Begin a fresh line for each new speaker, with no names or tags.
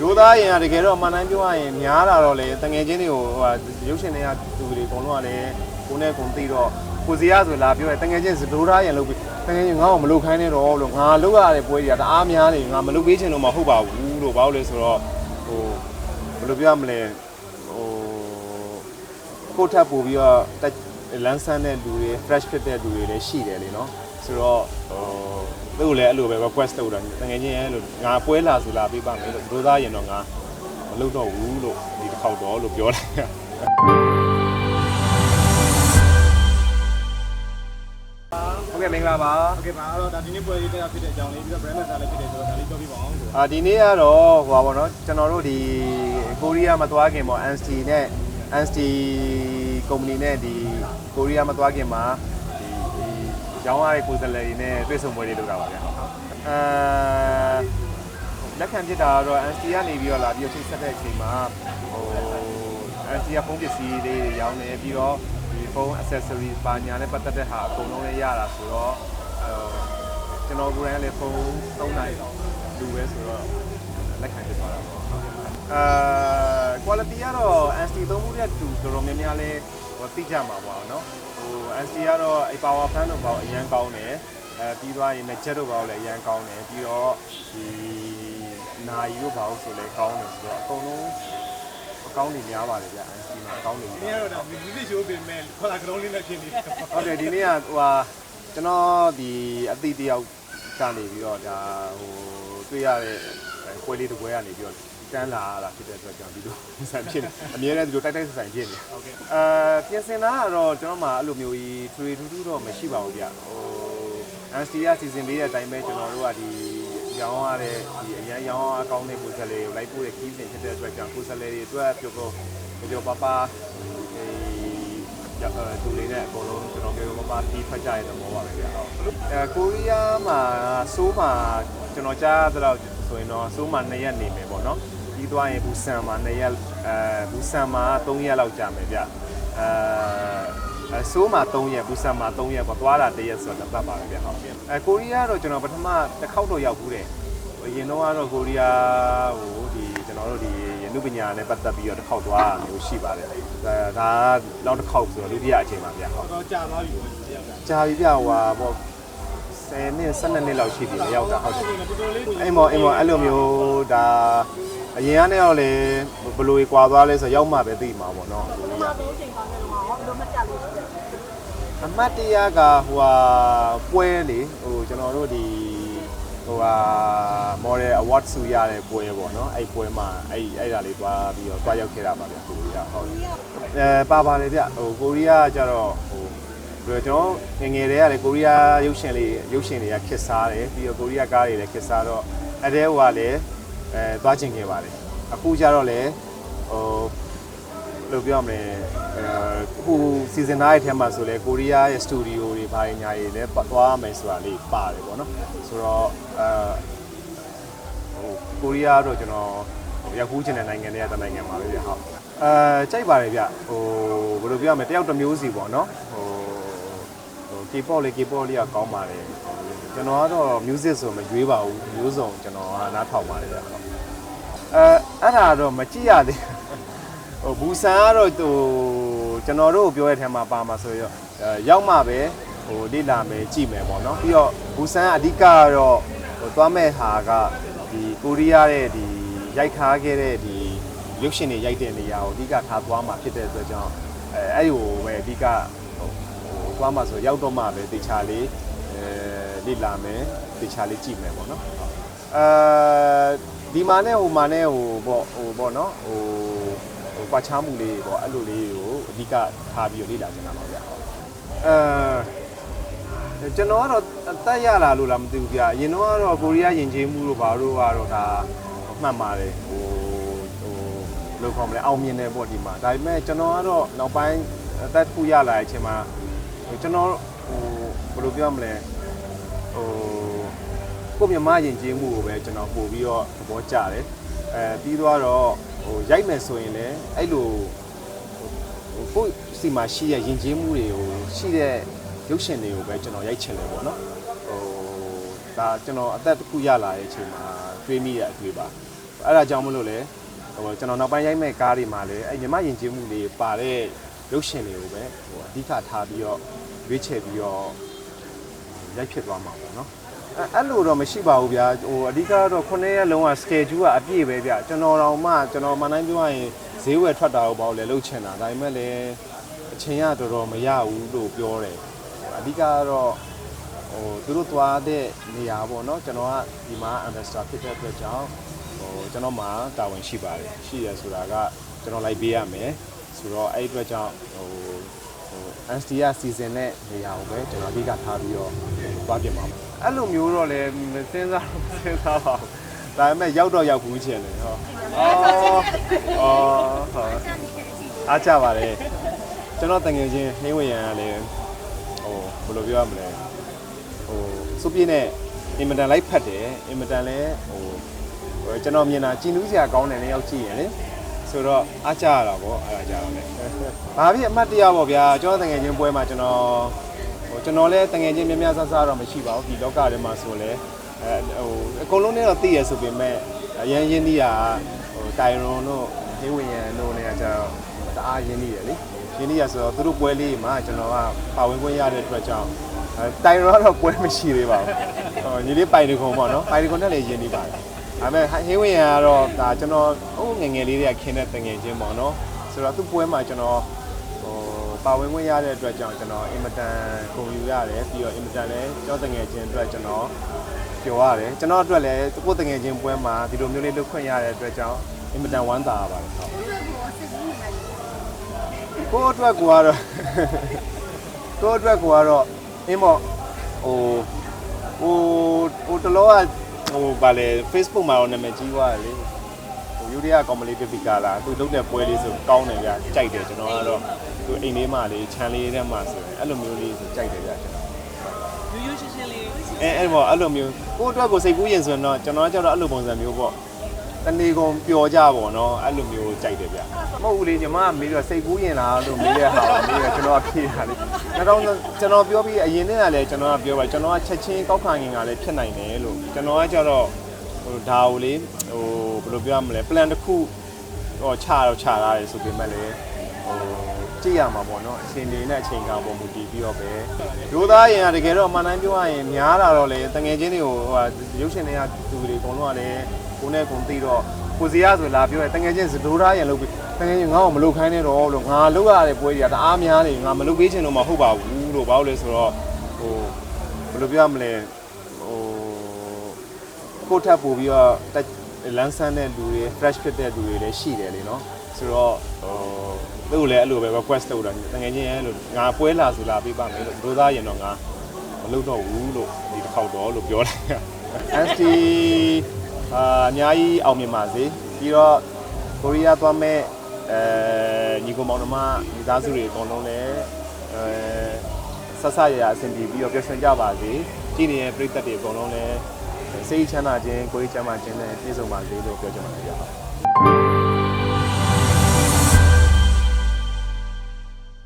ရိုးသားရင်ကတကယ်တော့မှန်တိုင်းပြောရရင်များတာတော့လေတငယ်ချင်းတွေကိုဟိုဟာရုပ်ရှင်တွေကသူတွေအကုန်လုံးကလည်းကိုယ်နဲ့ကိုယ်သိတော့ကိုစီရဆိုလာပြောတယ်တငယ်ချင်းစဒိုးသားရင်လုပ်ပြီးတငယ်ချင်းငါ့ကိုမလုပ်ခိုင်းနဲ့တော့လို့ငါလုပ်ရတဲ့ပွဲတွေကတအားများနေငါမလုပ်ပေးချင်လို့မဟုတ်ပါဘူးလို့ဘာလို့လဲဆိုတော့ဟိုဘယ်လိုပြောရမလဲဟိုကိုယ့်ထပ်ပို့ပြီးတော့တက်လန်းဆန်းတဲ့လူတွေ fresh ဖြစ်တဲ့လူတွေလည်းရှိတယ်လေနော်ဆိုတော့ဟို သူ့ကိုလည်းအဲ့လိုပဲ request လုပ်တာတကယ်ချင်းရဲ့လို့ငါပွဲလာဆိုလာပေးပါမယ်လို့ဒိုးသားရင်တော့ငါမလုပ်တော့ဘူးလို့ဒီတစ်ခေါက်တော့လို့ပြောလိုက်တာ ဟုတ်ကဲ့မင်္ဂလာပါ
โอเคပါအဲ့တော့ဒါဒီနေ့ပွဲလေးတက်တာဖြစ်တဲ့အကြောင်းလေးပြီးတော့ brand master လည်းဖြစ်တယ်ဆိုတော့ဒါလေးပြောပြပါအောင်ဆို
အာဒီနေ့ကတော့ဟိုပါဘောနော်ကျွန်တော်တို့ဒီကိုရီးယားမသွားခင်ပေါ့ NST နဲ့ NST ကုမ္ပဏီနဲ့ဒီကိုရီးယားမသွားခင်မှာဒီဒီ ရောင်းရတဲ့ကိုယ်စားလှယ်တွေနဲ့တွေ့ဆုံပွဲတွေလုပ်တာပါဗျာအာလက်ခံဖြစ်တာကတော့ NST ကနေပြီးတော့လာပြီးတော့ချိန်ဆက်တဲ့အချိန်မှာဟို NST ကဖုန်းပစ္စည်းလေးတွေရောင်းနေပြီးတော့ဒီဖုန်း accessory ပါညာနဲ့ပတ်သက်တဲ့ဟာအကုန်လုံးလည်းရတာဆိုတော့အဲကျွန်တော်ကိုယ်တိုင်ကလည်းဖုန်း3နိုင်တော့လူပဲဆိုတော့လက်ခံဖြစ်သွားတာပေါ့အာ quality ကတော့ NST သုံးမှုတဲ့တူတော်တော်များများလဲ ဟိုသိကြမှာပေါ့နော်ဟို NST ကတော့အ power fan တော့ပေါ့အရန်ကောင်းတယ်အဲပြီးသွားရင်လည်း jet တို့ပေါ့လည်းအရန်ကောင်းတယ်ပြီးတော့ဒီနာယီတို့ပေါ့ဆိုလည်းကောင်းတယ်ဆိုတော့အကုန်လုံးအကောင်းတွေများပါတယ်ဗျ NST မှာအကောင်းတွေ
ဒီ
များ
နေ့ကတော့ဒါ music show ပြင်မဲ့ခေါ်လာကလုံးလေးနဲ့ဖြစ်နေတယ်
ဟုတ်တယ်ဒီနေ့ကဟိုဟာကျွန်တော်ဒီအသည့်တယောက်ကနေပြီးတော့ဒါဟိုတွေ့ရတဲ့ပွဲလေးတစ်ပွဲကနေပြီးတော့ တန်းလာတာဖြစ်တဲ့အတွက်ကြောင့်ဒီလိုဆန်ဖြစ်နေအများနဲ့ဒီလိုတိုက်တိုက်ဆန်ဆန်ဖြစ်နေ
ဟုတ်ကဲ့
အာပြင်ဆင်တာကတော့ကျွန်တော်မှအဲ့လိုမျိုးကြီးထွေထူးထူးတော့မရှိပါဘူးဗျဟို NCR စီစဉ်ပေးတဲ့အတိုင်းပဲကျွန်တော်တို့ကဒီရောင်းရတဲ့ဒီအရင်ရောင်းအကောင်းတဲ့ကိုယ်စားလှယ်ကိုလိုက်ပို့တဲ့ခီးစဉ်ဖြစ်တဲ့အတွက်ကြောင့်ကိုယ်စားလှယ်တွေအတွက်ပြောပြောပြောပါပါကျွန်တော်သူလေးနဲ့အကုန်လုံးကျွန်တော်ပြောပါပါတီးဖတ်ကြရတဲ့သဘောပါပဲဗျာ။အဲကိုရီးယားမှာဆိုးမှာကျွန်တော်ကြားသလောက် ဆိုရင်တော့ဆိုးမှာ2ရက်နေမယ်ပေါ့နော်ပြီးသွားရင်ဘူဆန်မှာ2ရက်အဲဘူဆန်မှာ3ရက်လောက်ကြာမယ်ဗျအဲအဲဆိုးမှာ3ရက်ဘူဆန်မှာ3ရက်ပေါ့သွားတာ1ရက်ဆိုတော့ပတ်ပါပဲဗျဟုတ်အဲကိုရီးယားတော့ကျွန်တော်ပထမတစ်ခေါက်တော့ရောက်ဘူးတယ်အရင်တော့ကတော့ကိုရီးယားဟိုဒီကျွန်တော်တို့ဒီရနုပညာနဲ့ပတ်သက်ပြီးတော့တစ်ခေါက်သွားတာမျိုးရှိပါတယ်ဒါဒါနောက်တစ်ခေါက်ဆိုတော့ဒုတိယအချိန်ပါဗျဟုတ်
တော့ကြာသွားပြီပေါ့ဒီရောက်တာ
ကြာပြီပြဟိုဟာပေါ့ 10နှစ်12နှစ်လောက်ရှိပြီလေရောက်တာဟုတ်တယ်
တော်တော်လေးကို
အိမ်မော်အိမ်မော်အဲ့လိုမျိုးဒါအရင်ကနေတော့လေဘယ်လိုကွာသွားလဲဆိုရောက်မှပဲသိမှာပေါ့နော်
ပထမဆုံးချိန်ပါခဲ့တော့ဟောဘယ်လိုမှကြလို့ရှိတယ်
အမတ်တရားကဟိုဟာပွဲလေဟိုကျွန်တော်တို့ဒီဟိုဟာ model award ဆူရတဲ့ပွဲပေါ့နော်အဲ့ပွဲမှာအဲ့အဲ့ဒါလေးသွားပြီးတော့သွားရောက်ခဲ့တာပါဗျကိုရီးယားဟုတ်အဲပါပါတယ်ဗျဟိုကိုရီးယားကျတော့ဟို ပြီးတော့ကျွန်တော်ငယ်ငယ်တည်းကလေကိုရီးယားရုပ်ရှင်လေးရုပ်ရှင်တွေကခစ်စားတယ်ပြီးတော့ကိုရီးယားကားတွေလည်းခစ်စားတော့အဲ့တဲဟိုကလည်းအဲသွားချင်ခဲ့ပါတယ်အခုကျတော့လေဟိုဘယ်လိုပြောမလဲအဲခုစီဇန်သားရဲ့ထဲမှာဆိုလဲကိုရီးယားရဲ့စတူဒီယိုတွေဘာတွေညာတွေလည်းပတ်သွားမယ်ဆိုတာလေးပါတယ်ပေါ့နော်ဆိုတော့အဲဟိုကိုရီးယားတော့ကျွန်တော်ဟိုရောက်ခုချင်တဲ့နိုင်ငံတွေကတနိုင်ငံမှာပဲဗျဟုတ်အဲကြိုက်ပါတယ်ဗျဟိုဘယ်လိုပြောမလဲတယောက်တစ်မျိုးစီပေါ့နော်ဟိုဟို K-pop လေး K-pop လေးကကောင်းပါတယ်ကျွန်တော်ကတော့ music ဆိုမရွေးပါဘူးမျိုးစုံကျွန်တော်ကနားထောင်ပါတယ်ဗျဟုတ်အဲအဲ့ဒါတော့မကြည့်ရသေးဘူးဟိုဘူဆန်ကတော့ဟိုကျွန်တော်တို့ပြောရတဲ့ထဲမှာပါမှာဆိုရောအဲရောက်မှပဲဟိုလေ့လာမယ်ကြည့်မယ်ပေါ့နော်ပြီးတော့ဘူဆန်အဓိကကတော့ဟိုသွားမဲ့ဟာကဒီကိုရီးယားရဲ့ဒီရိုက်ထားခဲ့တဲ့ဒီရုပ်ရှင်တွေရိုက်တဲ့နေရာကိုအဓိကထားသွားမှာဖြစ်တဲ့အတွက်ကြောင့်အဲအဲ့ဒီကိုပဲအဓိကဟိုဟို သွားမှာဆိုရောက်တော့မှပဲတေချာလေးအဲလေ့လာမယ်တေချာလေးကြည့်မယ်ပေါ့နော်အဲဒီမှာနဲ့ဟိုမှာနဲ့ဟိုပေါ့ဟိုပေါ့နော်ဟိုဟိုကွာချားမှုလေးပေါ့အဲ့လိုလေးကိုအဓိကထားပြီးလေ့လာချင်တာပါဗျာအဲကျွန်တော်ကတော့တက်ရလာလို့လားမသိဘူးဗျာအရင်တော့ကတော့ကိုရီးယားယဉ်ကျေးမှုတို့ဘာတို့ကတော့ဒါမှတ်ပါတယ်ဟိုဟိုဘယ်လိုခေါ်မလဲအောင်မြင်တယ်ပေါ့ဒီမှာဒါပေမဲ့ကျွန်တော်ကတော့နောက်ပိုင်းအသက်တစ်ခုရလာတဲ့အချိန်မှာဟို ကျွန်တော်ဟိုဘယ်လိုပြောမလဲဟိုကိုယ့်မြမယဉ်ကျေးမှုကိုပဲကျွန်တော်ပို့ပြီးတော့သဘောကျတယ်အဲပြီးတော့ဟိုရိုက်မယ်ဆိုရင်လည်းအဲ့လိုဟိုကိုယ့်စီမှာရှိတဲ့ယဉ်ကျေးမှုတွေကိုရှိတဲ့ရုပ်ရှင်တွေကိုပဲကျွန်တော်ရိုက်ချင်တယ်ပေါ့နော်ဟိုဒါကျွန်တော်အသက်တစ်ခုရလာတဲ့အချိန်မှာတွေးမိတဲ့အတွေ့ပါအဲ့ဒါကြောင့်မလို့လေဟိုကျွန်တော်နောက်ပိုင်းရိုက်မဲ့ကားတွေမှာလည်းအဲ့ညီမယဉ်ကျေးမှုတွေပါတဲ့ ရုပ်ရှင်တွေကိုပဲဟိုအဓိကထားပြီးတော့ရွေးချယ်ပြီးတော့ရိုက်ဖြစ်သွားမှာပေါ့နော်အဲ့အဲ့လိုတော့မရှိပါဘူးဗျာဟိုအဓိကတော့ခုနှစ်ရက်လုံးက schedule ကအပြည့်ပဲဗျကျွန်တော်တော့မှကျွန်တော်မနိုင်ပြောရရင်ဈေးဝယ်ထွက်တာတော့ပေါ့လေလှုပ်ချင်တာဒါပေမဲ့လည်းအချိန်ကတော်တော်မရဘူးလို့ပြောတယ်အဓိကကတော့ဟိုသူတို့သွားတဲ့နေရာပေါ့နော်ကျွန်တော်ကဒီမှာ investor ဖြစ်တဲ့အတွက်ကြောင့်ဟိုကျွန်တော်မှာတာဝန်ရှိပါတယ်ရှိရဆိုတာကကျွန်တော်လိုက်ပေးရမယ် ဆိုတော့အဲ့ဒီအတွက်ကြောင့်ဟိုဟို NST ကစီစဉ်တဲ့နေရာကိုပဲကျွန်တော်အဓိကထားပြီးတော့သွားပြင်ပါမယ်အဲ့လိုမျိုးတော့လည်းမစဉ်းစားမစဉ်းစားပါဘူးဒါပေမဲ့ရောက်တော့ရောက်ဘူးချင်တယ်ဟောအော်အော်ဟောအားကြပါတယ်ကျွန်တော်တငယ်ချင်းနှင်းဝင်ရံကလည်းဟိုဘယ်လိုပြောရမလဲဟိုစုပြည့်နဲ့အင်မတန်လိုက်ဖတ်တယ်အင်မတန်လဲဟိုဟိုကျွန်တော်မြင်တာကြည်နူးစရာကောင်းတယ်လည်းရောက်ကြည့်ရင်လေ ဆိုတော့အားကြရတာပေါ့အဲ့ဒါကြတော့လေဘာဖြစ်အမှတ်တရပေါ့ဗျာကျွန်တော်တငယ်ချင်းပွဲမှာကျွန်တော်ဟိုကျွန်တော်လည်းတငယ်ချင်းများများဆဆတော့မရှိပါဘူးဒီလောကထဲမှာဆိုလဲအဲဟိုအကုန်လုံးနဲ့တော့သိရဆိုပေမဲ့အရန်ရင်းနှီးတာဟိုတိုင်ရွန်တို့ဒေဝရန်တို့နဲ့ကျတော့တအားရင်းနှီးတယ်လေရင်းနှီးရဆိုတော့သူတို့ပွဲလေးမှာကျွန်တော်ကပါဝင်ခွင့်ရတဲ့အတွက်ကြောင့်အဲတိုင်ရောတော့ပွဲမရှိသေးပါဘူး။ဟိုညီလေးပိုင်တကုံပေါ့နော်။ပိုင်တကုံနဲ့လည်းယဉ်နေပါတယ်။ ဒါပေမဲ့ဟင်းဝင်ရန်ကတော့ဒါကျွန်တော်ဟိုငယ်ငယ်လေးတွေကခင်းတဲ့တငယ်ချင်းပေါ့နော်။ဆိုတော့သူ့ပွဲမှာကျွန်တော်ဟိုပါဝင်ခွင့်ရတဲ့အတွက်ကြောင့်ကျွန်တော်အင်မတန်ဂုဏ်ယူရတယ်ပြီးတော့အင်မတန်လည်းကျောင်းတငယ်ချင်းအတွက်ကျွန်တော်ပျော်ရတယ်။ကျွန်တော်အတွက်လည်းကိုယ်တငယ်ချင်းပွဲမှာဒီလိုမျိုးလေးလုပ်ခွင့်ရတဲ့အတွက်ကြောင့်အင်မတန်ဝမ်းသာရပါတယ်ဟုတ်။ကိုယ့်အတွက်ကတော့ကိုယ့်အတွက်ကတော့အင်းပေါ့ဟိုဟိုဟိုတလောက ဟိုဗာလေ Facebook မှာတော့နာမည်ကြီးသွားတယ်လေဟိုယူရီးယားကောင်မလေးပြပိကာလာသူလုပ်တဲ့ပွဲလေးဆိုကောင်းတယ်ဗျာကြိုက်တယ်ကျွန်တော်ကတော့သူအိမ်လေးမှလေးခြံလေးထဲမှာဆိုရင်အဲ့လိုမျိုးလေးဆိုကြိုက်တယ်ဗျာကျွန်တော်
ရိုးရိုးရှင်းရှင်းလေး
အဲအဲ့ပေါ့အဲ့လိုမျိုးကိုယ့်အတွက်ကိုစိတ်ကူးရင်ဆိုရင်တော့ကျွန်တော်ကကျတော့အဲ့လိုပုံစံမျိုးပေါ့ တနေကုန်ပျော်ကြပေါ့နော်အဲ့လိုမျိုးကြိုက်တယ်ဗျမဟုတ်ဘူးလေညီမကမေးတော့စိတ်ကူးရင်လားလို့မေးတဲ့ဟာကိုမေးတော့ကျွန်တော်ကဖြေတာလေနောက်တော့ကျွန်တော်ပြောပြီးအရင်နဲ့ကလည်းကျွန်တော်ကပြောပါကျွန်တော်ကချက်ချင်းကောက်ခံငင်ကလည်းဖြစ်နိုင်တယ်လို့ကျွန်တော်ကကျတော့ဟိုဒါကိုလေဟိုဘယ်လိုပြောရမလဲ plan တစ်ခုဟိုချတော့ချလာတယ်ဆိုပေမဲ့လည်းဟိုကြည့်ရမှာပေါ့နော်အချိန်လေးနဲ့အချိန်ကပေါ်မူတည်ပြီးတော့ပဲရိုးသားရင်ကတကယ်တော့အမှန်တမ်းပြောရရင်များတာတော့လေတငယ်ချင်းတွေကိုဟိုရုပ်ရှင်တွေကသူတွေအကုန်လုံးကလည်း ကိုယ်နဲ့ကိုယ်သိတော့ကိုစီရဆိုလာပြောတယ်တငယ်ချင်းစဒိုးသားရင်လုပ်ပြီးတငယ်ချင်းငါ့ကိုမလုပ်ခိုင်းနဲ့တော့လို့ငါလုပ်ရတဲ့ပွဲတွေကတအားများနေငါမလုပ်ပေးချင်တော့မှဟုတ်ပါဘူးလို့ဘာလို့လဲဆိုတော့ဟိုဘယ်လိုပြောရမလဲဟိုကိုယ့်ထပ်ပို့ပြီးတော့တက်လန်းဆန်းတဲ့လူတွေ fresh ဖြစ်တဲ့လူတွေလည်းရှိတယ်လေနော်ဆိုတော့ဟိုသူ့ကိုလည်းအဲ့လိုပဲ request လုပ်တာတကယ်ချင်းရဲ့လို့ငါပွဲလာဆိုလာပေးပါမယ်လို့ဒိုးသားရင်တော့ငါမလုပ်တော့ဘူးလို့ဒီတစ်ခေါက်တော့လို့ပြောလိုက်တာ ST အာအများကြီးအောင်မြင်ပါစေပြီးတော့ကိုရီးယားသွားမဲ့အဲညီကိုမောင်နှမမိသားစုတွေအကုန်လုံးလည်းအဲဆက်ဆက်ရရအဆင်ပြေပြီးတော့ပျော်ရွှင်ကြပါစေကြည်နေတဲ့ပြည်သက်တွေအကုန်လုံးလည်းစိတ်ချမ်းသာခြင်းကိုယ်ချမ်းသာခြင်းနဲ့ပြည့်စုံပါစေလို့ပြောချင်ပါတယ်ဗျာ